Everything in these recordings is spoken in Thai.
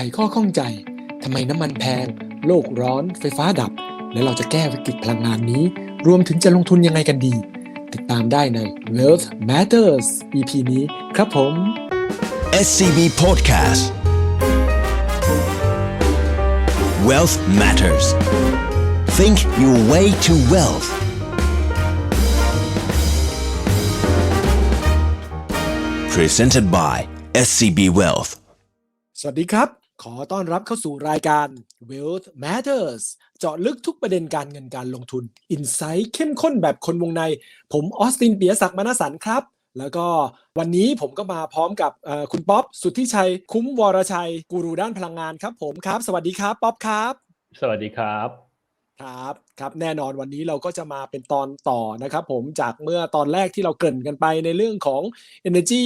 ขข้อข้องใจทำไมน้ำมันแพง โลกร้อน ไฟฟ้าดับ และเราจะแก้วิกฤตพลังงานนี้ รวมถึงจะลงทุนยังไงกันดี ติดตามได้ใน Wealth Matters EP นี้ครับผม SCB Podcast Wealth Matters Think your way to wealth Presented by SCB Wealth สวัสดีครับ ขอต้อนรับเข้าสู่รายการ Wealth Matters เจาะลึกทุกประเด็นการเงินการลงทุน อินไซต์เข้มข้นแบบคนวงใน ผมออสตินเปียศักดิ์มณสันครับ แล้วก็วันนี้ผมก็มาพร้อมกับคุณป๊อปสุทธิชัย คุ้มวรชัย กูรูด้านพลังงานครับผมครับ สวัสดีครับ ป๊อปครับ สวัสดีครับ ครับครับแน่นอนวันนี้เราก็จะมาเป็นตอนต่อนะครับผมจากเมื่อตอนแรกที่เราเกริ่นกันไปในเรื่องของ Energy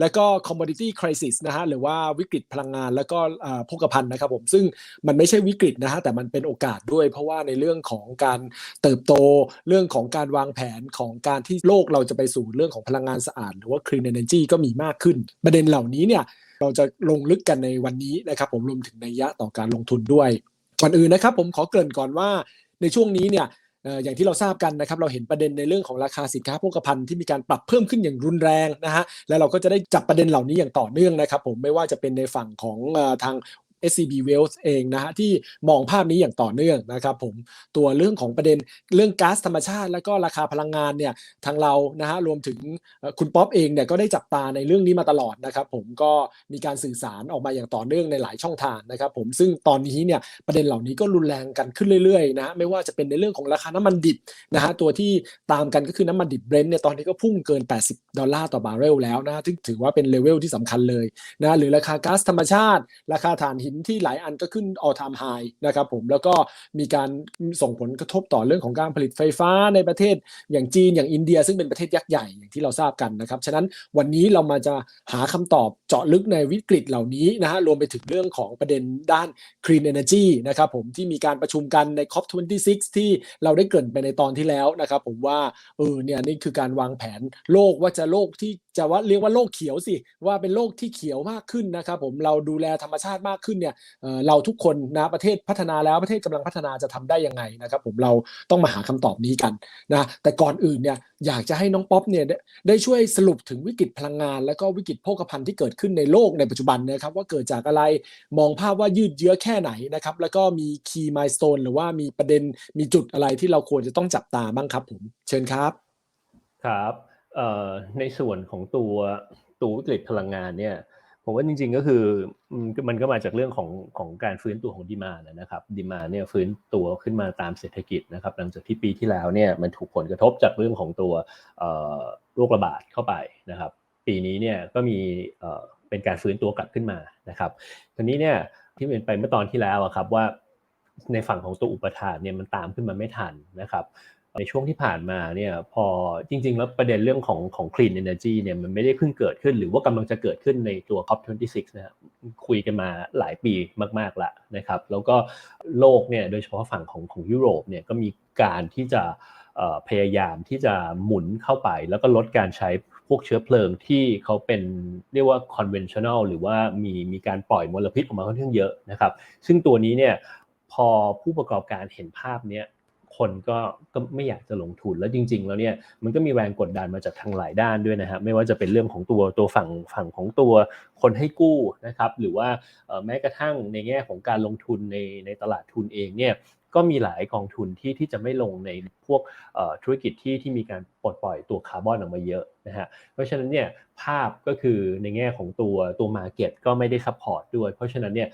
แล้วก็ Commodity Crisis นะฮะหรือว่าวิกฤตพลังงานแล้วก็อ่าโภคภัณฑ์นะครับผมซึ่งมันไม่ใช่วิกฤตนะฮะแต่มันเป็นโอกาสด้วย เพราะว่าในเรื่องของการเติบโตเรื่องของการวางแผนของการที่โลกเราจะไปสู่เรื่องของพลังงานสะอาด หรือว่า Clean Energy ก็มีมากขึ้น ประเด็นเหล่านี้เนี่ยเราจะลงลึกกันในวันนี้นะครับผมรวมถึงในยะต่อการลงทุนด้วย ก่อนอื่นนะครับผมขอเกริ่นก่อนว่าในช่วงนี้เนี่ยอย่างที่เราทราบกันนะครับเราเห็นประเด็นในเรื่องของราคาสินค้าโภคภัณฑ์ที่มีการปรับเพิ่มขึ้นอย่างรุนแรงนะฮะแล้วเราก็จะได้จับประเด็นเหล่านี้อย่างต่อเนื่องนะครับผมไม่ว่าจะเป็นในฝั่งของทาง SCB Wealth เองนะฮะที่มองภาพนี้อย่างต่อเนื่องนะครับผมตัวเรื่องของประเด็นเรื่องก๊าซธรรมชาติ แล้วก็ราคาพลังงานเนี่ยทางเรานะฮะรวมถึงคุณป๊อปเองเนี่ยก็ได้จับตาในเรื่องนี้มาตลอดนะครับผมก็มีการสื่อสารออกมาอย่างต่อเนื่องในหลายช่องทางนะครับผมซึ่งตอนนี้เนี่ยประเด็นเหล่านี้ก็รุนแรงกันขึ้นเรื่อยๆนะไม่ว่าจะเป็นในเรื่องของราคาน้ำมันดิบนะฮะตัวที่ตามกันก็คือน้ำมันดิบเบรนท์เนี่ยตอนนี้ก็พุ่งเกิน 80 ดอลลาร์ต่อบาร์เรลแล้วนะฮะซึ่งถือว่าเป็นเลเวลที่สำคัญเลยนะหรือราคาก๊าซธรรมชาติ ราคาถ่านหินที่หลายอันก็ขึ้น all time high นะครับผมแล้วก็มีการส่งผลกระทบต่อเรื่องของการผลิตไฟฟ้าในประเทศอย่างจีนอย่างอินเดีย ซึ่งเป็นประเทศยักษ์ใหญ่อย่างที่เราทราบกันนะครับ ฉะนั้นวันนี้เรามาจะหาคำตอบเจาะลึกในวิกฤตเหล่านี้นะฮะรวมไปถึงเรื่องของประเด็นด้าน clean energy นะครับผมที่มีการประชุมกันใน COP26 ที่เราได้เกริ่นไปในตอนที่แล้วนะครับผมว่าเออเนี่ยนี่คือการวางแผนโลกว่าจะโลกที่จะว่าเรียกว่าโลกเขียวสิว่าเป็นโลกที่เขียวมากขึ้นนะครับผมเราดูแลธรรมชาติมากขึ้นเนี่ยเราทุกคนนะประเทศพัฒนาแล้วประเทศกำลังพัฒนาจะทำได้ยังไงนะครับผมเราต้องมาหาคำตอบนี้กันนะแต่ก่อนอื่นเนี่ยอยากจะให้น้องป๊อปเนี่ยได้ช่วยสรุปถึงวิกฤตพลังงาน แล้วก็วิกฤตโภคภัณฑ์ที่เกิดขึ้นในโลกในปัจจุบันนะครับว่าเกิดจากอะไรมองภาพว่ายืดเยื้อแค่ไหนนะครับแล้วก็มีคีย์มายสเตนหรือว่ามีประเด็นมีจุดอะไรที่เราควรจะต้องจับตาบ้างครับผมเชิญครับครับในส่วนของตัวตัววิกฤตพลังงานเนี่ย ผมว่าจริง ๆก็คือมันก็มาจากเรื่องของของการฟื้นตัวของดีมานะครับดีมาเนี่ยฟื้นตัวขึ้นมาตามเศรษฐกิจนะครับหลังจากที่ปีที่แล้วเนี่ยมันถูกผลกระทบจากเรื่องของตัวโรคระบาดเข้าไปนะครับ ปีนี้เนี่ยก็มีเป็นการฟื้นตัวกลับขึ้นมานะครับทีนี้เนี่ยที่เป็นไปเมื่อตอนที่แล้วอะครับว่าในฝั่งของตัวอุปทานเนี่ยมันตามขึ้นมาไม่ทันนะครับ ในช่วงที่ผ่านมาเนี่ยพอจริง ๆ แล้วประเด็นเรื่องของของ clean energy เนี่ยมันไม่ได้เพิ่งเกิดขึ้น หรือว่ากำลังจะเกิดขึ้นในตัว COP26 นะครับคุยกันมาหลายปีมากๆละนะครับ แล้วก็โลกเนี่ยโดยเฉพาะฝั่งของของยุโรปเนี่ยก็มีการที่จะพยายามที่จะหมุนเข้าไป แล้วก็ลดการใช้พวกเชื้อเพลิงที่เขาเป็นเรียกว่า conventional หรือว่ามีมีการปล่อยมลพิษออกมาค่อนข้างเยอะนะครับ ซึ่งตัวนี้เนี่ยพอผู้ประกอบการเห็นภาพเนี้ย คนก็ก็ไม่อยากจะลงทุนแล้วจริง ๆ แล้วเนี่ยมันก็มีแรงกดดันมาจากทางหลายด้านด้วยนะครับไม่ว่าจะเป็นเรื่องของตัวตัวฝั่งฝั่งของตัวคนให้กู้นะครับหรือว่าแม้กระทั่งในแง่ของการลงทุนในในตลาดทุนเองเนี่ย ก็มีหลายกองทุนที่ที่จะไม่ลงในพวกธุรกิจที่ที่มีการปลดปล่อยตัวคาร์บอนออกมาเยอะนะฮะเพราะฉะนั้นเนี่ยภาพก็คือในแง่ของตัวตัว Market ก็ไม่ได้ซัพพอร์ตด้วย เพราะฉะนั้นเนี่ย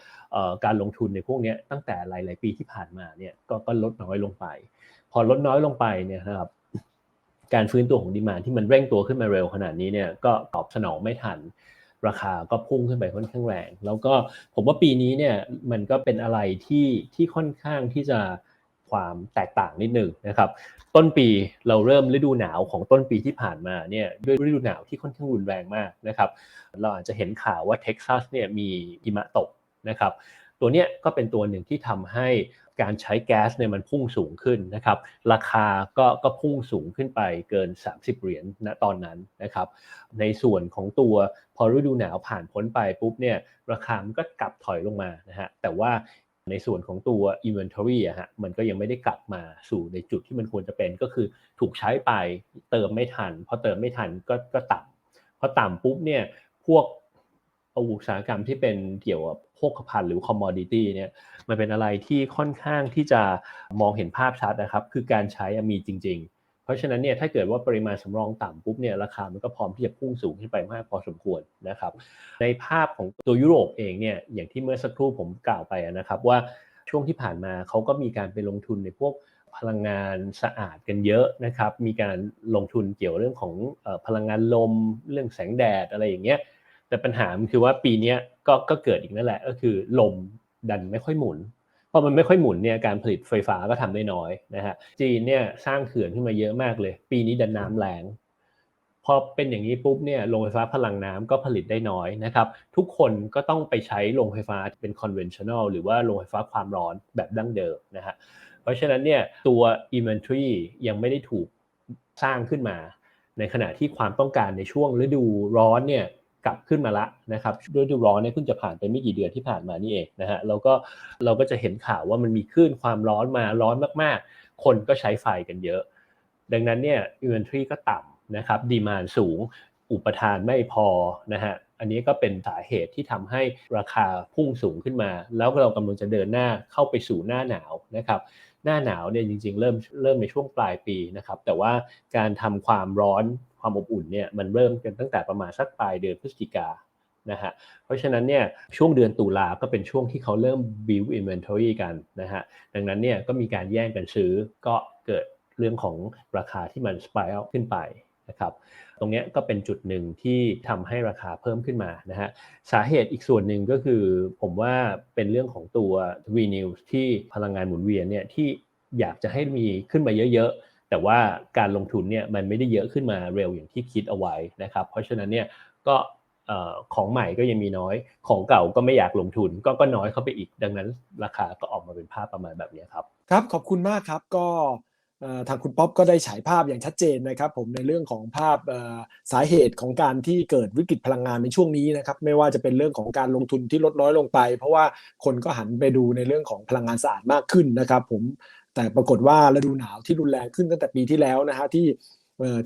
การลงทุนในพวกนี้ตั้งแต่หลาย ๆ ปีที่ผ่านมาเนี่ยก็ก็ลดน้อยลงไป พอลดน้อยลงไปเนี่ยนะครับการฟื้นตัวของดีมานที่มันเร่งตัวขึ้นมาเร็วขนาดนี้เนี่ยก็ตอบสนองไม่ทัน ราคาก็พุ่งขึ้นไปค่อนข้างแรง แล้วก็ผมว่าปีนี้เนี่ยมันก็เป็นอะไรที่ที่ค่อนข้างที่จะความแตกต่างนิดหนึ่งนะครับต้นปีเราเริ่มฤดูหนาวของต้นปีที่ผ่านมาเนี่ยด้วยฤดูหนาวที่ค่อนข้างรุนแรงมากนะครับเราอาจจะเห็นข่าวว่าเท็กซัสเนี่ยมีหิมะตกนะครับ ตัวเนี้ยก็เป็นตัวหนึ่งที่ทำให้การใช้แก๊สเนี่ยมันพุ่งสูงขึ้นนะครับ ราคาก็ก็พุ่งสูงขึ้นไปเกิน 30 เหรียญณตอนนั้นนะครับ ในส่วนของตัวพอฤดูหนาวผ่านพ้นไปปุ๊บเนี่ยราคามันก็กลับถอยลงมานะฮะแต่ว่าในส่วนของตัว inventory อะฮะมันก็ยังไม่ได้กลับมาสู่ในจุดที่มันควรจะเป็นก็คือถูกใช้ไปเติมไม่ทันพอเติมไม่ทันก็ก็ต่ำพอต่ำปุ๊บเนี่ยพวก อุตสาหกรรมที่เป็นเกี่ยวกับโภคภัณฑ์หรือ commodity เนี่ยมันเป็นอะไรที่ค่อนข้างที่จะมองเห็นภาพชัดนะครับ คือการใช้มีจริง ๆ เพราะฉะนั้นเนี่ยถ้าเกิดว่าปริมาณสำรองต่ำปุ๊บเนี่ยราคามันก็พร้อมที่จะพุ่งสูงขึ้นไปมากพอสมควรนะครับ ในภาพของตัวยุโรปเองเนี่ยอย่างที่เมื่อสักครู่ผมกล่าวไปนะครับว่าช่วงที่ผ่านมาเขาก็มีการไปลงทุนในพวกพลังงานสะอาดกันเยอะนะครับ มีการลงทุนเกี่ยวเรื่องของพลังงานลม เรื่องแสงแดดอะไรอย่างเงี้ย แต่ปัญหามันคือว่าปีนี้ก็ก็เกิดอีกนั่นแหละก็คือลมดันไม่ค่อยหมุนพอมันไม่ค่อยหมุนเนี่ยการผลิตไฟฟ้าก็ทำได้น้อยนะฮะจีนเนี่ยสร้างเขื่อนขึ้นมาเยอะมากเลย ปีนี้ดันน้ำแรงพอเป็นอย่างนี้ปุ๊บเนี่ยโรงไฟฟ้าพลังน้ำก็ผลิตได้น้อยนะครับ ทุกคนก็ต้องไปใช้โรงไฟฟ้าเป็น conventional หรือว่าโรงไฟฟ้าความร้อนแบบดั้งเดิมนะฮะเพราะฉะนั้นเนี่ยตัว inventory ยังไม่ได้ถูกสร้างขึ้นมา ในขณะที่ความต้องการในช่วงฤดูร้อนเนี่ย กลับขึ้นมาละนะครับฤดูร้อนเนี่ยเพิ่งจะผ่านไปไม่กี่เดือนที่ผ่านมานี่เองนะฮะเราก็เราก็จะเห็นข่าวว่ามันมีคลื่นความร้อนมาร้อนมากๆ คนก็ใช้ไฟกันเยอะ ดังนั้นเนี่ย inventory ก็ต่ำนะครับดีมานสูง อุปทานไม่พอนะฮะอันนี้ก็เป็นสาเหตุที่ทำให้ราคาพุ่งสูงขึ้นมา แล้วเรากำลังจะเดินหน้าเข้าไปสู่หน้าหนาวนะครับ หน้าหนาวเนี่ยจริงๆ เริ่มเริ่มในช่วงปลายปีนะครับแต่ว่าการทำความร้อนความอบอุ่นเนี่ยมันเริ่มกันตั้งแต่ประมาณสักปลายเดือนพฤศจิกานะฮะเพราะฉะนั้นเนี่ยช่วงเดือนตุลาก็เป็นช่วงที่เขาเริ่ม build inventory กันนะฮะดังนั้นเนี่ยก็มีการแย่งกันซื้อก็เกิดเรื่องของราคาที่มัน spiral ขึ้นไป นะครับตรงนี้ก็เป็นจุดหนึ่งที่ทำให้ราคาเพิ่มขึ้นมานะฮะสาเหตุอีกส่วนหนึ่งก็คือผมว่าเป็นเรื่องของตัว renew ที่พลังงานหมุนเวียนเนี่ยที่อยากจะให้มีขึ้นมาเยอะๆ แต่ว่าการลงทุนเนี่ยมันไม่ได้เยอะขึ้นมาเร็วอย่างที่คิดเอาไว้นะครับเพราะฉะนั้นเนี่ยก็ของใหม่ก็ยังมีน้อย ของเก่าก็ไม่อยากลงทุน ก็ก็น้อยเข้าไปอีก ดังนั้นราคาก็ออกมาเป็นภาพประมาณแบบนี้ครับ ครับ ขอบคุณมากครับ ก็ ทางคุณป๊อปก็ได้ฉายภาพอย่างชัดเจนนะครับผมในเรื่องของภาพสาเหตุของการที่เกิดวิกฤตพลังงานในช่วงนี้นะครับไม่ว่าจะเป็นเรื่องของการลงทุนที่ลดน้อยลงไป เพราะว่าคนก็หันไปดูในเรื่องของพลังงานสะอาดมากขึ้นนะครับผมแต่ปรากฏว่าฤดูหนาวที่รุนแรงขึ้นตั้งแต่ปีที่แล้วนะฮะที่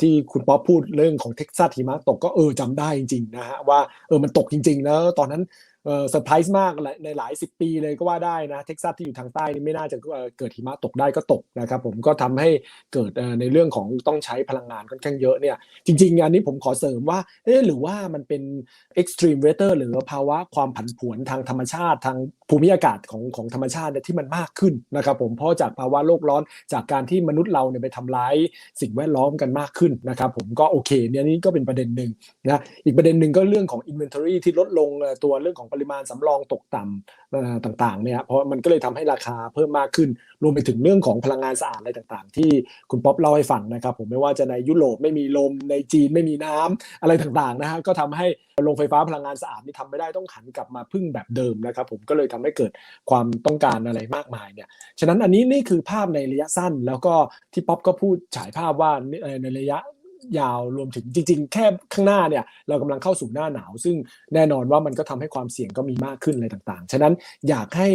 ที่คุณป๊อปพูดเรื่องของเท็กซัสหิมะตกก็เออจำได้จริงๆนะฮะว่าเออมันตกจริงๆแล้วตอนนั้น เซอร์ไพรส์มากในหลายสิบปีเลยก็ว่าได้นะเท็กซัสที่อยู่ทางใต้นี่ไม่น่าจะเกิดหิมะตกได้ก็ตกนะครับผมก็ทำให้เกิดในเรื่องของต้องใช้พลังงานค่อนข้างเยอะเนี่ยจริงๆอันนี้ผมขอเสริมว่าเออหรือว่ามันเป็น extreme weather หรือภาวะความผันผวนทางธรรมชาติทางภูมิอากาศของของธรรมชาติที่มันมากขึ้นนะครับผมเพราะจากภาวะโลกร้อนจากการที่มนุษย์เราเนี่ยไปทำร้ายสิ่งแวดล้อมกันมากขึ้นนะครับผมก็โอเคเนี่ยนี่ก็เป็นประเด็นหนึ่งนะอีกประเด็นหนึ่งก็เรื่องของ inventory ที่ลดลงตัวเรื่องของปริมาณสำรองตกต่ำต่างๆเนี่ยเพราะมันก็เลยทำให้ราคาเพิ่มมากขึ้น รวมไปถึงเรื่องของพลังงานสะอาดอะไรต่างๆ ที่คุณป๊อปเล่าให้ฟังนะครับผมไม่ว่าจะในยุโรปไม่มีลมในจีนไม่มีน้ำอะไรต่างๆนะฮะก็ทำให้โรงไฟฟ้าพลังงานสะอาดนี่ทำไม่ได้ต้องหันกลับมาพึ่งแบบเดิมนะครับผมก็เลยทำให้เกิดความต้องการอะไรมากมายเนี่ยฉะนั้นอันนี้นี่คือภาพในระยะสั้นแล้วก็ที่ป๊อปก็พูดฉายภาพว่าในระยะ ยาวรวมถึงจริง ๆ แค่ข้างหน้าเนี่ยเรากำลังเข้าสู่หน้าหนาว ซึ่งแน่นอนว่ามันก็ทำให้ความเสี่ยงก็มีมากขึ้นอะไรต่างๆ ฉะนั้นอยากให้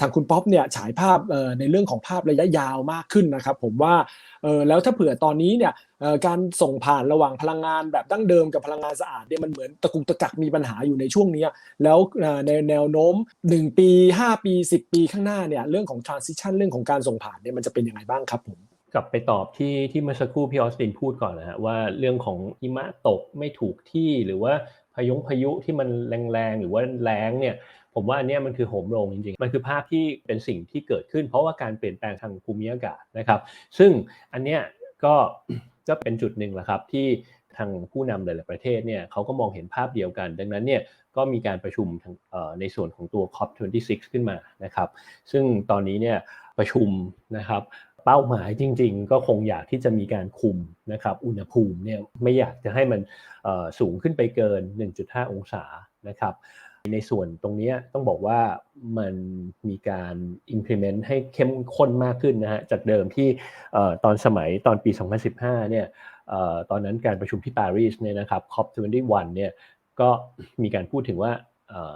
ทางคุณป๊อปเนี่ยฉายภาพในเรื่องของภาพระยะยาวมากขึ้นนะครับ ผมว่าแล้วถ้าเผื่อตอนนี้เนี่ยการส่งผ่านระหว่างพลังงานแบบดั้งเดิมกับพลังงานสะอาดเนี่ยมันเหมือนตะกุกตะกักมีปัญหาอยู่ในช่วงนี้ แล้วในแนวโน้ม 1 ปี 5 ปี 10 ปีข้างหน้าเนี่ยเรื่องของ transition เรื่องของการส่งผ่านเนี่ยมันจะเป็นยังไงบ้างครับผม กลับไปตอบที่ที่เมื่อสักครู่พี่ออสตินพูดก่อนนะฮะว่าเรื่องของหิมะตกไม่ถูกที่หรือว่าพายุพายุที่มันแรงๆหรือว่าแรงเนี่ยผมว่าอันนี้มันคือโหมโรงจริงๆ มันคือภาพที่เป็นสิ่งที่เกิดขึ้น เพราะว่าการเปลี่ยนแปลงทางภูมิอากาศนะครับ ซึ่งอันเนี้ยก็ก็เป็นจุดหนึ่งแหละครับที่ทางผู้นำหลายๆประเทศเนี่ยเขาก็มองเห็นภาพเดียวกัน ดังนั้นเนี่ยก็มีการประชุมในส่วนของตัว COP26 ขึ้นมานะครับ ซึ่งตอนนี้เนี่ยประชุมนะครับ เป้าหมายจริง ๆ ก็คงอยากที่จะมีการคุมนะครับอุณหภูมิเนี่ยไม่อยากจะให้มันสูงขึ้นไปเกิน 1.5 องศานะครับในส่วนตรงนี้ต้องบอกว่ามันมีการ implement ให้เข้มข้นมากขึ้นนะฮะจากเดิมที่ตอนสมัยตอนปี 2015 เนี่ยเอ่อตอนนั้นการประชุมที่ปารีสเนี่ยนะครับ COP21 เนี่ยก็มีการพูดถึงว่า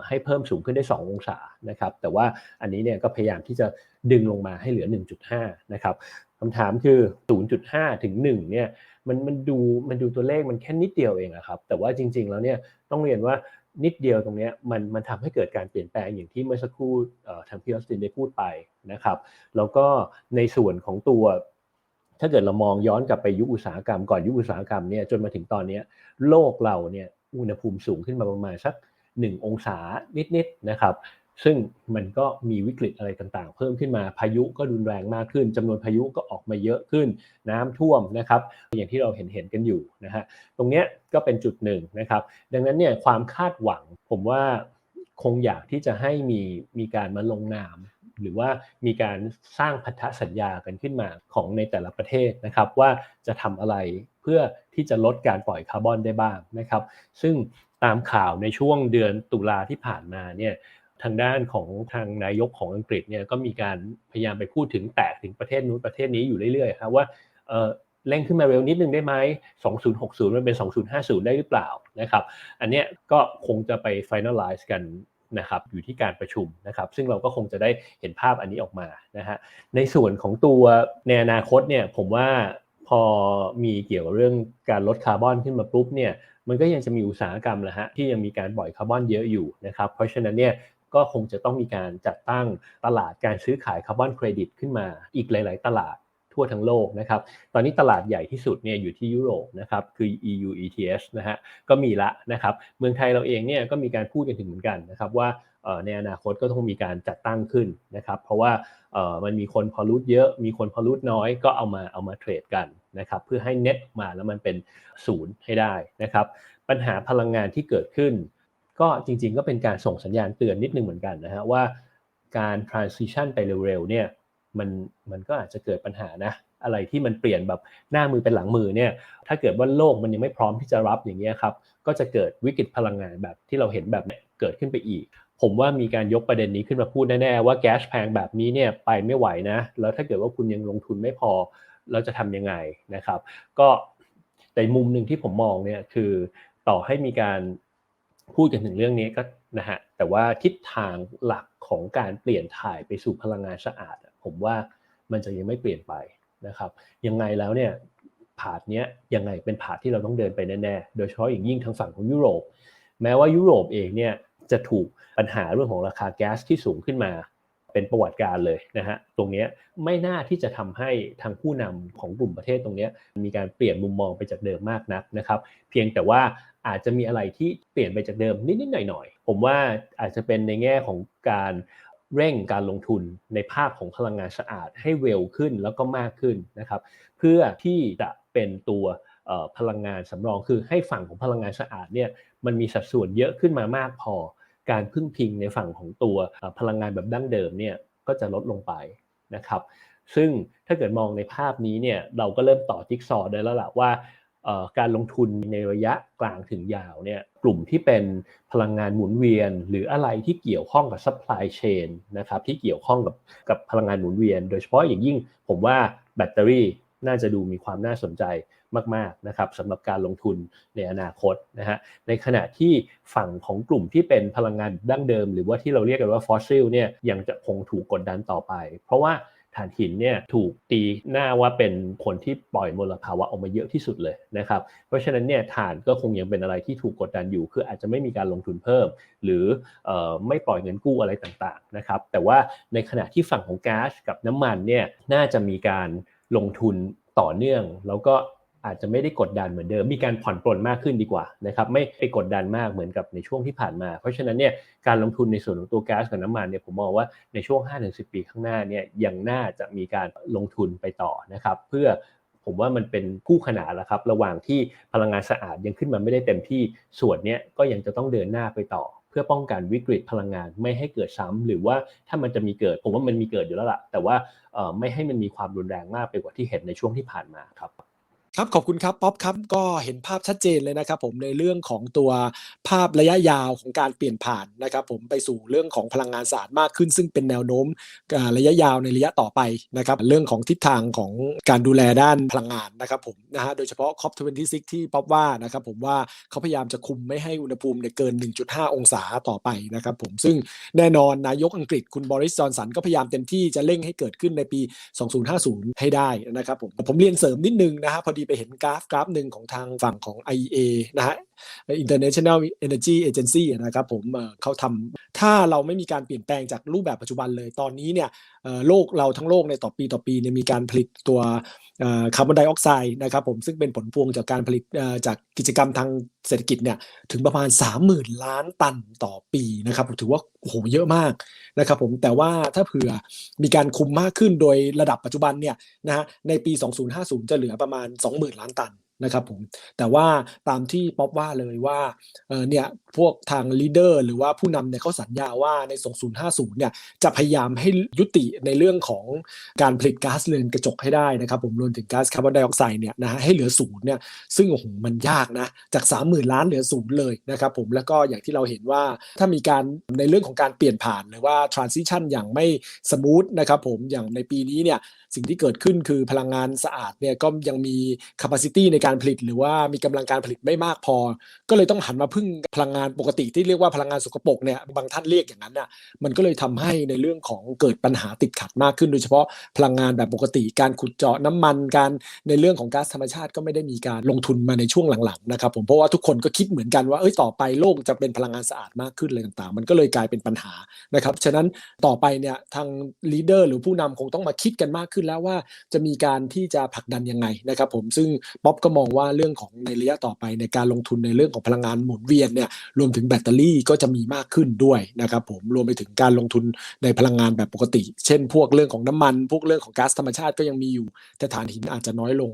ให้เพิ่มสูงขึ้นได้ 2 องศานะครับแต่ว่าอันนี้เนี่ยก็พยายามที่จะดึงลงมาให้เหลือ 1.5 นะครับคำถามคือ 0.5 ถึง 1 เนี่ยมันมันดูมันดูตัวเลขมันแค่นิดเดียวเองอะครับแต่ว่าจริง ๆ แล้วเนี่ยต้องเรียนว่านิดเดียวตรงนี้มันมันทำให้เกิดการเปลี่ยนแปลงอย่างที่เมื่อสักครู่ทางพี่ออสตินได้พูดไปนะครับแล้วก็ในส่วนของตัว ถ้าเกิดเรามองย้อนกลับไปยุคอุตสาหกรรมก่อนยุคอุตสาหกรรมเนี่ยจนมาถึงตอนนี้โลกเราเนี่ยอุณหภูมิสูงขึ้นมาประมาณสัก 1 องศานิดๆนะครับ ซึ่งมันก็มีวิกฤตอะไรต่างๆ เพิ่มขึ้นมาพายุก็รุนแรงมากขึ้นจำนวนพายุก็ออกมาเยอะขึ้น น้ำท่วมนะครับอย่างที่เราเห็นเห็นๆกันอยู่นะฮะตรงเนี้ยก็เป็นจุดหนึ่งนะครับ ดังนั้นเนี่ยความคาดหวังผมว่าคงอยากที่จะให้มีมีการมาลงนามหรือว่ามีการสร้างพันธสัญญากันขึ้นมาของในแต่ละประเทศนะครับ ว่าจะทำอะไรเพื่อที่จะลดการปล่อยคาร์บอนได้บ้างนะครับ ซึ่ง ตามข่าวในช่วงเดือนตุลาที่ผ่านมาเนี่ยทางด้านของทางนายกของอังกฤษเนี่ยก็มีการพยายามไปพูดถึงแตะถึงประเทศนู้นประเทศนี้อยู่เรื่อยๆครับว่าเออเร่งขึ้นมาเร็วนิดนึงได้ไหม 2060 มันเป็น 2050 ได้หรือเปล่านะครับ อันเนี้ยก็คงจะไป finalize กันนะครับอยู่ที่การประชุมนะครับ ซึ่งเราก็คงจะได้เห็นภาพอันนี้ออกมานะฮะ ในส่วนของตัวในอนาคตเนี่ยผมว่าพอมีเกี่ยวกับเรื่องการลดคาร์บอนขึ้นมาปุ๊บเนี่ย มันก็ยังจะมีอุตสาหกรรมแหละฮะที่ยังมีการปล่อยคาร์บอนเยอะอยู่นะครับเพราะฉะนั้นเนี่ยก็คงจะต้องมีการจัดตั้งตลาดการซื้อขายคาร์บอนเครดิตขึ้นมาอีกหลาย ๆ ตลาดทั่วทั้งโลกนะครับ ตอนนี้ตลาดใหญ่ที่สุดเนี่ยอยู่ที่ยุโรปนะครับ คือ EU ETS นะฮะ ก็มีละนะครับ เมืองไทยเราเองเนี่ยก็มีการพูดกันถึงเหมือนกันนะครับว่า ในอนาคตก็ต้องมีการจัดตั้งขึ้นนะครับ เพราะว่ามันมีคนพอลูดเยอะ มีคนพอลูดน้อยก็เอามาเอามาเทรดกันนะครับเพื่อให้เน็ตมาแล้วมันเป็นศูนย์ให้ได้นะครับ ปัญหาพลังงานที่เกิดขึ้น ก็จริงๆก็เป็นการส่งสัญญาณเตือนนิดนึงเหมือนกันนะฮะว่าการ transition ไปเร็วๆเนี่ยมันมันก็อาจจะเกิดปัญหานะอะไรที่มันเปลี่ยนแบบหน้ามือเป็นหลังมือเนี่ยถ้าเกิดว่าโลกมันยังไม่พร้อมที่จะรับอย่างเงี้ยครับก็จะเกิดวิกฤตพลังงานแบบที่เราเห็นแบบเกิดขึ้นไปอีก ผมว่ามีการยกประเด็นนี้ขึ้นมาพูดแน่ๆว่าแก๊สแพงแบบนี้เนี่ยไปไม่ไหวนะ แล้วถ้าเกิดว่าคุณยังลงทุนไม่พอเราจะทำยังไงนะครับ ก็แต่มุมหนึ่งที่ผมมองเนี่ยคือต่อให้มีการพูดกันถึงเรื่องนี้ก็นะฮะแต่ว่าทิศทางหลักของการเปลี่ยนถ่ายไปสู่พลังงานสะอาด ผมว่ามันจะยังไม่เปลี่ยนไปนะครับยังไงแล้วเนี่ยผาดเนี้ยยังไงเป็นผาดที่เราต้องเดินไปแน่ๆโดยเฉพาะอย่างยิ่งทางฝั่งของยุโรป แม้ว่ายุโรปเองเนี่ย จะถูกปัญหาเรื่องของราคาแก๊สที่สูงขึ้นมาเป็นประวัติการเลยนะฮะตรงนี้ไม่น่าที่จะทำให้ทางผู้นำของกลุ่มประเทศตรงนี้มีการเปลี่ยนมุมมองไปจากเดิมมากนักนะครับ เพียงแต่ว่าอาจจะมีอะไรที่เปลี่ยนไปจากเดิมนิดๆหน่อยๆผมว่าอาจจะเป็นในแง่ของการเร่งการลงทุนในภาคของพลังงานสะอาดให้เร็วขึ้นแล้วก็มากขึ้นนะครับเพื่อที่จะเป็นตัวพลังงานสำรองคือให้ฝั่งของพลังงานสะอาดเนี่ยมันมีสัดส่วนเยอะขึ้นมามากพอ การพึ่งพิงในฝั่งของตัวพลังงานแบบดั้งเดิมเนี่ยก็จะลดลงไปนะครับซึ่งถ้าเกิดมองในภาพนี้เนี่ยเราก็เริ่มต่อจิ๊กซอว์ได้แล้วล่ะว่าการลงทุนในระยะกลางถึงยาวเนี่ยกลุ่มที่เป็นพลังงานหมุนเวียน หรืออะไรที่เกี่ยวข้องกับ supply chain นะครับที่เกี่ยวข้องกับกับพลังงานหมุนเวียน โดยเฉพาะอย่างยิ่งผมว่าแบตเตอรี่น่าจะดูมีความน่าสนใจ มากๆนะครับสำหรับการลงทุนในอนาคตนะฮะในขณะที่ฝั่งของกลุ่มที่เป็นพลังงานดั้งเดิม หรือว่าที่เราเรียกกันว่าฟอสซิลเนี่ยยังจะคงถูกกดดันต่อไป เพราะว่าถ่านหินเนี่ยถูกตีหน้าว่าเป็นคนที่ปล่อยมลภาวะออกมาเยอะที่สุดเลยนะครับเพราะฉะนั้นเนี่ยถ่านก็คงยังเป็นอะไรที่ถูกกดดันอยู่ คืออาจจะไม่มีการลงทุนเพิ่ม หรือออไม่ปล่อยเงินกู้อะไรต่างๆนะครับแต่ว่าในขณะที่ฝั่งของก๊าซกับน้ำมันเนี่ยน่าจะมีการลงทุนต่อเนื่อง แล้วก็ อาจจะไม่ได้กดดันเหมือนเดิม มีการผ่อนปลนมากขึ้นดีกว่านะครับ ไม่ไปกดดันมากเหมือนกับในช่วงที่ผ่านมา เพราะฉะนั้นเนี่ยการลงทุนในส่วนของตัวก๊าซกับน้ำมันเนี่ยผมมองว่าในช่วง 5-10 ปีข้างหน้าเนี่ยยังน่าจะมีการลงทุนไปต่อนะครับ เพื่อผมว่ามันเป็นคู่ขนานแล้วครับ ระหว่างที่พลังงานสะอาดยังขึ้นมาไม่ได้เต็มที่ส่วนเนี้ยก็ยังจะต้องเดินหน้าไปต่อ เพื่อป้องกันวิกฤตพลังงานไม่ให้เกิดซ้ำหรือว่าถ้ามันจะมีเกิด ผมว่ามันมีเกิดอยู่แล้วล่ะแต่ว่าไม่ให้มันมีความรุนแรงมากไปกว่าที่เห็นในช่วงที่ผ่านมาครับ ครับขอบคุณครับป๊อปครับก็เห็นภาพชัดเจนเลยนะครับ ผมในเรื่องของตัวภาพระยะยาวของการเปลี่ยนผ่านนะครับ ผมไปสู่เรื่องของพลังงานสะอาดมากขึ้น ซึ่งเป็นแนวโน้มระยะยาวในระยะต่อไปนะครับ เรื่องของทิศทางของการดูแลด้านพลังงานนะครับผมนะฮะโดยเฉพาะ COP26 ที่ป๊อปว่านะครับผมว่าเขาพยายามจะคุมไม่ให้อุณหภูมิเนี่ยเกิน 1.5 องศาต่อไปนะครับผมซึ่งแน่นอนนายกอังกฤษคุณบริสจอนสันก็พยายามเต็มที่จะเร่งให้เกิดขึ้นในปี 2050 ให้ได้นะครับผมผมเรียนเสริมนิดนึงนะฮะพอดีไปเห็นกราฟกราฟหนึ่งของทางฝั่งของ IEA นะฮะ International Energy Agency นะครับผมเขาทำถ้าเราไม่มีการเปลี่ยนแปลงจากรูปแบบปัจจุบันเลย ตอนนี้เนี่ยโลกเราทั้งโลกในต่อปีต่อปีเนี่ยมีการผลิตตัวคาร์บอนไดออกไซด์นะครับผมซึ่งเป็นผลพวงจากการผลิตจากกิจกรรมทางเศรษฐกิจเนี่ยถึงประมาณ 30,000 ล้านตันต่อปีนะครับถือว่าโอ้โหเยอะมากนะครับผมแต่ว่าถ้าเผื่อมีการคุมมากขึ้นโดยระดับปัจจุบันเนี่ยนะฮะในปี 2050 จะเหลือประมาณ20,000 ล้านตันนะครับผมแต่ว่าตามที่ป๊อปว่าเลยว่าเออเนี่ยพวกทางลีดเดอร์หรือว่าผู้นำเนี่ยเขาสัญญาว่าใน 2050 เนี่ยจะพยายามให้ยุติในเรื่องของการผลิตก๊าซเรือนกระจกให้ได้นะครับผมรวมถึงก๊าซคาร์บอนไดออกไซด์เนี่ยนะฮะให้เหลือศูนย์เนี่ยซึ่งโอ้โหมันยากนะ จาก 30,000 ล้านเหลือศูนย์เลยนะครับผมแล้วก็อย่างที่เราเห็นว่าถ้ามีการในเรื่องของการเปลี่ยนผ่านหรือว่า transition อย่างไม่สมูทนะครับผมอย่างในปีนี้เนี่ยสิ่งที่เกิดขึ้นคือพลังงานสะอาดเนี่ยก็ยังมี capacity ในการผลิต หรือว่ามีกำลังการผลิตไม่มากพอ ก็เลยต้องหันมาพึ่งพลังงานปกติที่เรียกว่าพลังงานสกปรกเนี่ยบางท่านเรียกอย่างนั้นน่ะมันก็เลยทำให้ในเรื่องของเกิดปัญหาติดขัดมากขึ้น โดยเฉพาะพลังงานแบบปกติการขุดเจาะน้ำมันการในเรื่องของก๊าซธรรมชาติก็ไม่ได้มีการลงทุนมาในช่วงหลังๆนะครับผมเพราะว่าทุกคนก็คิดเหมือนกันว่าเอ้ยต่อไปโลกจะเป็นพลังงานสะอาดมากขึ้นอะไรต่างๆ มันก็เลยกลายเป็นปัญหานะครับฉะนั้นต่อไปเนี่ยทางลีดเดอร์หรือผู้นำคงต้องมาคิดกันมากขึ้นแล้วว่าจะมีการที่จะผลักดันยังไงนะครับผมซึ่งป๊อปก็มองว่าเรื่องของในระยะต่อไปในการลงทุนในเรื่องของพลังงานหมุนเวียนเนี่ยรวมถึงแบตเตอรี่ก็จะมีมากขึ้นด้วยนะครับผมรวมไปถึงการลงทุนในพลังงานแบบปกติ เช่น พวกเรื่องของน้ำมัน พวกเรื่องของก๊าซธรรมชาติก็ยังมีอยู่ แต่ถ่านหินอาจจะน้อยลง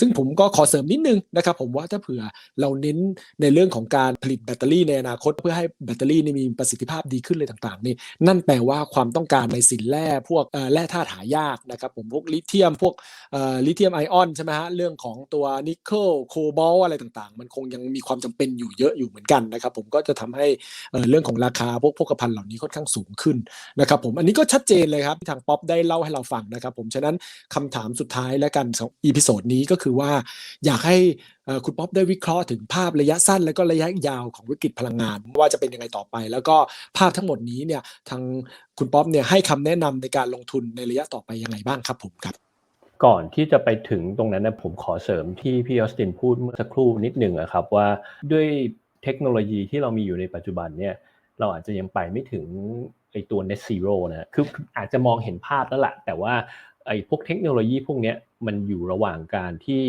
ซึ่งผมก็ขอเสริมนิดนึงนะครับผมว่าถ้าเผื่อเราเน้นในเรื่องของการผลิตแบตเตอรี่ในอนาคต เพื่อให้แบตเตอรี่นี่มีประสิทธิภาพดีขึ้นเลยต่างๆนี่นั่นแปลว่าความต้องการในสินแร่พวกแร่ธาตุหายากนะครับผมพวกลิเธียมพวกลิเธียมไอออนใช่ไหมฮะเรื่องของตัวนิกเกิลโคบอลอะไรต่างๆ มันคงยังมีความจำเป็นอยู่เยอะอยู่เหมือนกันนะครับผมก็จะทำให้เรื่องของราคาพวกพกภัณฑ์เหล่านี้ค่อนข้างสูงขึ้นนะครับผมอันนี้ก็ชัดเจนเลยครับที่ทางป๊อปได้เล่าให้เราฟังนะครับผมฉะนั้นคำถามสุดท้ายและกันของอีพิโซดนี้ก็คือว่าอยากให้คุณป๊อปได้วิเคราะห์ถึงภาพระยะสั้น และก็ระยะยาวของวิกฤตพลังงาน ว่าจะเป็นยังไงต่อไป แล้วก็ภาพทั้งหมดนี้เนี่ยทางคุณป๊อปเนี่ยให้คำแนะนำในการลงทุนในระยะต่อไปยังไงบ้างครับผมครับก่อนที่จะไปถึงตรงนั้นนะผมขอเสริมที่พี่ออสตินพูดเมื่อสักครู่นิดหนึ่งอะครับว่าด้วย เทคโนโลยีที่เรามีอยู่ในปัจจุบันเนี่ยเราอาจจะยังไปไม่ถึงไอตัว net zero นะคืออาจจะมองเห็นภาพแล้วแหละแต่ว่าไอพวกเทคโนโลยีพวกนี้มันอยู่ระหว่างการที่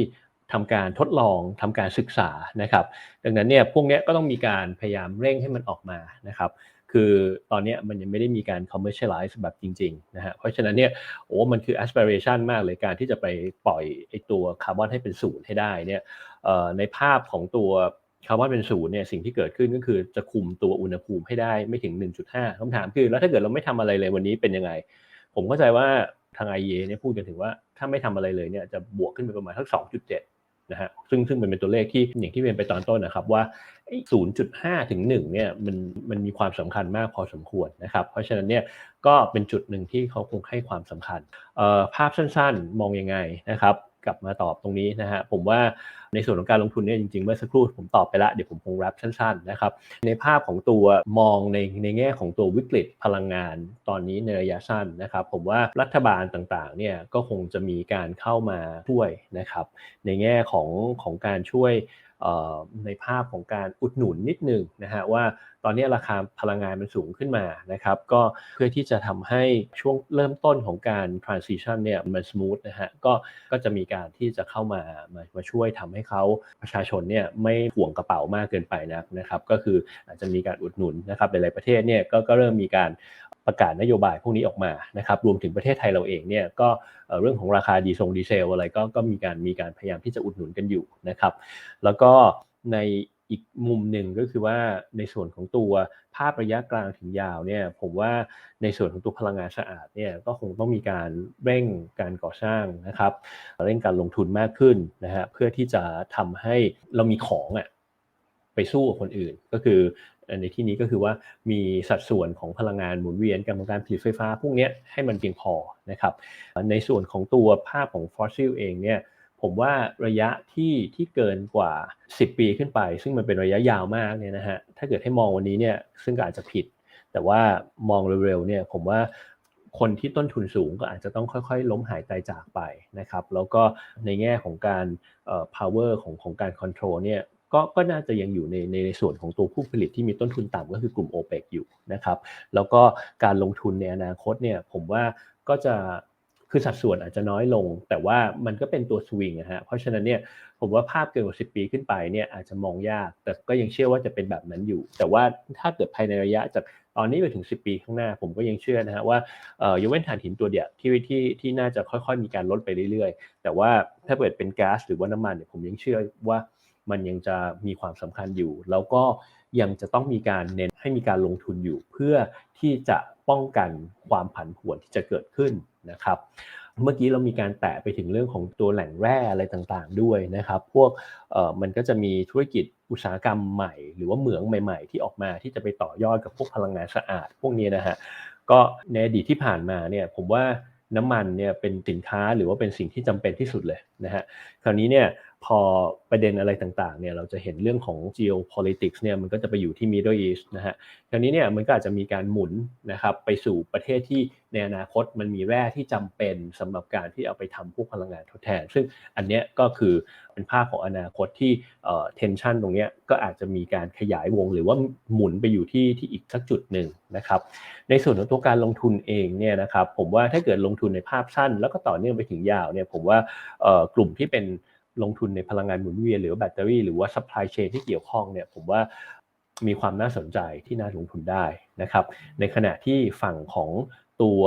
ทำการทดลองทำการศึกษานะครับ ดังนั้นเนี่ยพวกนี้ก็ต้องมีการพยายามเร่งให้มันออกมานะครับ คือตอนนี้มันยังไม่ได้มีการ commercialize แบบจริงๆนะฮะเพราะฉะนั้นเนี่ยโอ้มันคือ aspiration มากเลยการที่จะไปปล่อยไอตัวคาร์บอนให้เป็นศูนย์ให้ได้เนี่ยในภาพของตัว คาร์บอนเป็นศูนย์เนี่ยสิ่งที่เกิดขึ้นก็คือจะคุมตัวอุณหภูมิให้ได้ไม่ถึง 1.5คำถามคือ แล้วถ้าเกิดเราไม่ทำอะไรเลยวันนี้เป็นยังไง ผมเข้าใจว่าทาง IEA เนี่ยพูดกันถึงว่าถ้าไม่ทำอะไรเลยเนี่ยจะบวกขึ้นไปประมาณสัก 2.7 นะฮะซึ่งซึ่งมันเป็นตัวเลขที่อย่างที่เรียนไปตอนต้นนะครับว่าไอ้0.5 ถึง 1 เนี่ยมันมันมีความสำคัญมากพอสมควรนะครับ เพราะฉะนั้นเนี่ยก็เป็นจุดหนึ่งที่เขาคงให้ความสำคัญภาพสั้นๆ มองยังไงนะครับกลับมาตอบตรงนี้นะฮะผมว่าในส่วนของการลงทุนเนี่ยจริงๆเมื่อสักครู่ผมตอบไปละเดี๋ยวผมคงแรปสั้นๆนะครับในภาพของตัวมองในในแง่ของตัววิกฤตพลังงานตอนนี้ในระยะสั้นนะครับ ผมว่ารัฐบาลต่างๆเนี่ยก็คงจะมีการเข้ามาช่วยนะครับในแง่ของของการช่วย ในภาพของการอุดหนุนนิดหนึงนะฮะว่าตอนนี้ราคาพลังงานมันสูงขึ้นมานะครับก็เพื่อที่จะทำให้ช่วงเริ่มต้นของการ transition เนี่ยมัน smooth นะฮะก็ก็จะมีการที่จะเข้ามามามาช่วยทำให้เขาประชาชนเนี่ยไม่ห่วงกระเป๋ามากเกินไปนักนะครับก็คืออาจจะมีการอุดหนุนนะครับหลายๆประเทศเนี่ยก็ก็เริ่มมีการ ประกาศนโยบายพวกนี้ออกมานะครับรวมถึงประเทศไทยเราเองเนี่ยก็เรื่องของราคาดีซงดีเซลอะไรก็ก็มีการมีการพยายามที่จะอุดหนุนกันอยู่นะครับ แล้วก็ในอีกมุมหนึ่งก็คือว่าในส่วนของตัวภาพระยะกลางถึงยาวเนี่ยผมว่าในส่วนของตัวพลังงานสะอาดเนี่ยก็คงต้องมีการเร่งการก่อสร้างนะครับเร่งการลงทุนมากขึ้นนะฮะเพื่อที่จะทำให้เรามีของอะไปสู้กับคนอื่น ก็คือ ในที่นี้ก็คือว่ามีสัดส่วนของพลังงานหมุนเวียนการการผลิตไฟฟ้าพวกนี้ให้มันเพียงพอนะครับ ในส่วนของตัวภาพของฟอสซิลเองเนี่ยผมว่าระยะที่ที่เกินกว่า 10 ปีขึ้นไป ซึ่งมันเป็นระยะยาวมากเนี่ยนะฮะถ้าเกิดให้มองวันนี้เนี่ยซึ่งอาจจะผิด แต่ว่ามองเร็วๆเนี่ยผมว่าคนที่ต้นทุนสูงก็อาจจะต้องค่อยๆ ล้มหายตายจากไปนะครับ แล้วก็ในแง่ของการ power ของของการ control เนี่ย ก็ก็น่าจะยังอยู่ในในในส่วนของตัวผู้ผลิตที่มีต้นทุนต่ำก็คือกลุ่ม OPEC อยู่นะครับแล้วก็การลงทุนในอนาคตเนี่ยผมว่าก็จะคือสัดส่วนอาจจะน้อยลง แต่ว่ามันก็เป็นตัวสวิงนะฮะเพราะฉะนั้นเนี่ยผมว่าภาพเกินกว่า10 ปีขึ้นไปเนี่ยอาจจะมองยาก แต่ก็ยังเชื่อว่าจะเป็นแบบนั้นอยู่ แต่ว่าถ้าเกิดภายในระยะจากตอนนี้ไปถึง 10 ปีข้างหน้า ผมก็ยังเชื่อนะฮะว่าเออยกเว้นถ่านหินตัวเดียวที่ที่ที่น่าจะค่อยๆ มีการลดไปเรื่อยๆ แต่ว่าถ้าเกิดเป็นก๊าซหรือว่าน้ำมันเนี่ยผมยังเชื่อว่า มันยังจะมีความสำคัญอยู่ แล้วก็ยังจะต้องมีการเน้นให้มีการลงทุนอยู่เพื่อที่จะป้องกันความผันผวนที่จะเกิดขึ้นนะครับเมื่อกี้เรามีการแตะไปถึงเรื่องของตัวแหล่งแร่อะไรต่างๆด้วยนะครับ พวกมันก็จะมีธุรกิจอุตสาหกรรมใหม่ หรือว่าเหมืองใหม่ ๆ ที่ออกมาที่จะไปต่อยอดกับพวกพลังงานสะอาด พวกนี้นะฮะก็ในอดีตที่ผ่านมาเนี่ยผมว่าน้ำมันเนี่ยเป็นสินค้าหรือว่าเป็นสิ่งที่จำเป็นที่สุดเลยนะฮะคราวนี้เนี่ย พอประเด็นอะไรต่างๆเนี่ยเราจะเห็นเรื่องของ geopolitics เนี่ยมันก็จะไปอยู่ที่ Middle East นะฮะคราวนี้เนี่ยมันก็อาจจะมีการหมุนนะครับไปสู่ประเทศที่ในอนาคตมันมีแร่ที่จำเป็นสำหรับการที่เอาไปทำพวกพลังงานทดแทน ซึ่งอันเนี้ยก็คือเป็นภาพของอนาคตที่เอ่อ tension ตรงเนี้ยก็อาจจะมีการขยายวง หรือว่าหมุนไปอยู่ที่ที่อีกสักจุดหนึ่งนะครับในส่วนของตัวการลงทุนเองเนี่ยนะครับผมว่าถ้าเกิดลงทุนในภาพสั้น แล้วก็ต่อเนื่องไปถึงยาวเนี่ยผมว่าเอ่อกลุ่มที่เป็น ลงทุนในพลังงานหมุนเวียนหรือแบตเตอรี่หรือว่า supply chain ที่เกี่ยวข้องเนี่ยผมว่ามีความน่าสนใจที่น่าลงทุนได้นะครับ ในขณะที่ฝั่งของตัว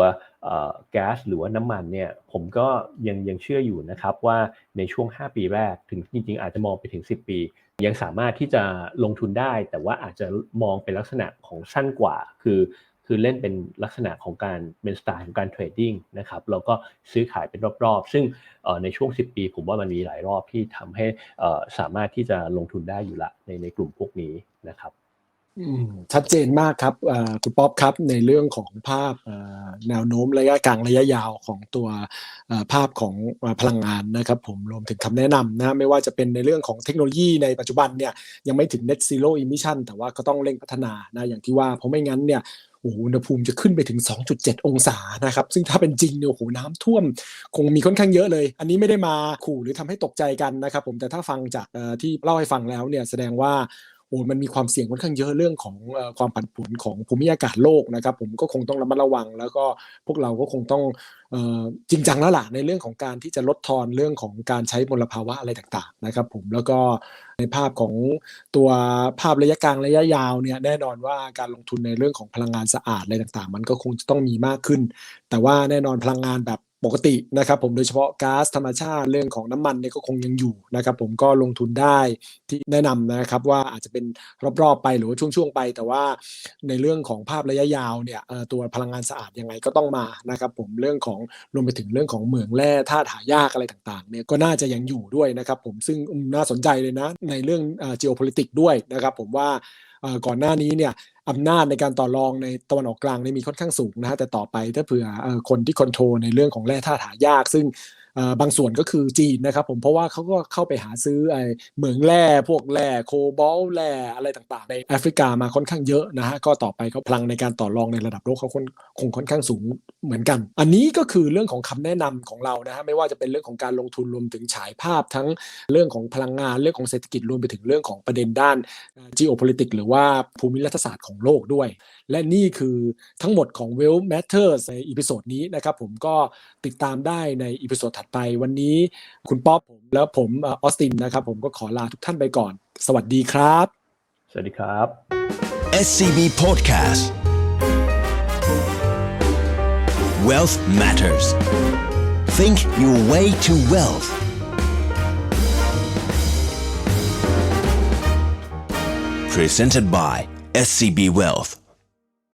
แก๊สหรือว่าน้ำมันเนี่ยผมก็ยังยังเชื่ออยู่นะครับว่าในช่วง 5 ปีแรกถึงจริงๆ อาจจะมองไปถึง 10 ปี ยังสามารถที่จะลงทุนได้ แต่ว่าอาจจะมองเป็นลักษณะของสั้นกว่า คือ คือเล่นเป็นลักษณะของการเป็นสไตล์ของการเทรดดิ้งนะครับแล้วก็ซื้อขายเป็นรอบๆ ซึ่งในช่วง 10 ปี ผมว่ามันมีหลายรอบที่ทำให้สามารถที่จะลงทุนได้อยู่ละในในกลุ่มพวกนี้นะครับชัดเจนมากครับคุณป๊อปครับในเรื่องของภาพแนวโน้มระยะกลางระยะยาวของตัวภาพของพลังงานนะครับ ผมรวมถึงคำแนะนำนะไม่ว่าจะเป็นในเรื่องของเทคโนโลยีในปัจจุบันเนี่ยยังไม่ถึง net zero emission แต่ว่าก็ต้องเร่งพัฒนานะอย่างที่ว่าเพราะไม่งั้นเนี่ย โอ้โหอุณหภูมิจะขึ้นไปถึง 2.7 องศานะครับ ซึ่งถ้าเป็นจริงเนี่ยโอ้โหน้ำท่วม คงมีค่อนข้างเยอะเลย อันนี้ไม่ได้มาขู่หรือทำให้ตกใจกันนะครับผมแต่ถ้าฟังจากที่เล่าให้ฟังแล้วเนี่ยแสดงว่า โอ้มันมีความเสี่ยงค่อนข้างเยอะเรื่องของความผันผวนของภูมิอากาศโลกนะครับ ผมก็คงต้องระมัดระวัง แล้วก็พวกเราก็คงต้องจริงจังแล้วล่ะในเรื่องของการที่จะลดทอนเรื่องของการใช้มลภาวะอะไรต่างๆนะครับ ผมแล้วก็ในภาพของตัวภาพระยะกลางระยะยาวเนี่ยแน่นอนว่าการลงทุนในเรื่องของพลังงานสะอาดอะไรต่างๆ มันก็คงจะต้องมีมากขึ้น แต่ว่าแน่นอนพลังงานแบบ ปกตินะครับผมโดยเฉพาะก๊าซธรรมชาติเรื่องของน้ำมันเนี่ยก็คงยังอยู่นะครับผมก็ลงทุนได้ที่แนะนำนะครับว่าอาจจะเป็นรอบๆไปหรือว่าช่วงๆไป แต่ว่าในเรื่องของภาพระยะยาวเนี่ยตัวพลังงานสะอาดยังไงก็ต้องมานะครับผมเรื่องของรวมไปถึงเรื่องของเหมืองแร่ธาตุหายากอะไรต่างๆเนี่ยก็น่าจะยังอยู่ด้วยนะครับผมซึ่งน่าสนใจเลยนะในเรื่องเอ่อ geopolitics ด้วยนะครับผมว่าก่อนหน้านี้เนี่ย อำนาจในการต่อรองในตะวันออกกลางนี่มีค่อนข้างสูงนะฮะแต่ต่อไปถ้าเผื่อคนที่คอนโทรลในเรื่องของแร่ธาตุหายาก ซึ่ง บางส่วนก็คือจีนนะครับผมเพราะว่าเขาก็เข้าไปหาซื้อไอ้เหมืองแร่พวกแร่โคบอลต์แร่อะไรต่างๆ ในแอฟริกามาค่อนข้างเยอะนะฮะก็ต่อไปเขาพลังในการต่อรองในระดับโลกเขาคงคงค่อนข้างสูงเหมือนกัน อันนี้ก็คือเรื่องของคำแนะนำของเรานะฮะไม่ว่าจะเป็นเรื่องของการลงทุนรวมถึงฉายภาพทั้งเรื่องของพลังงานเรื่องของเศรษฐกิจรวมไปถึงเรื่องของประเด็นด้าน geopolitics หรือว่าภูมิรัฐศาสตร์ของโลกด้วย และนี่คือทั้งหมดของ Well Matters ในอีพิโซดนี้นะครับผมก็ติดตามได้ในอีพิโซดถัดไปวันนี้คุณป๊อปผมแล้วผมเออสตินนะครับ ผมก็ขอลาทุกท่านไปก่อน สวัสดีครับ สวัสดีครับ SCB Podcast Wealth Matters Think your way to wealth presented by SCB Wealth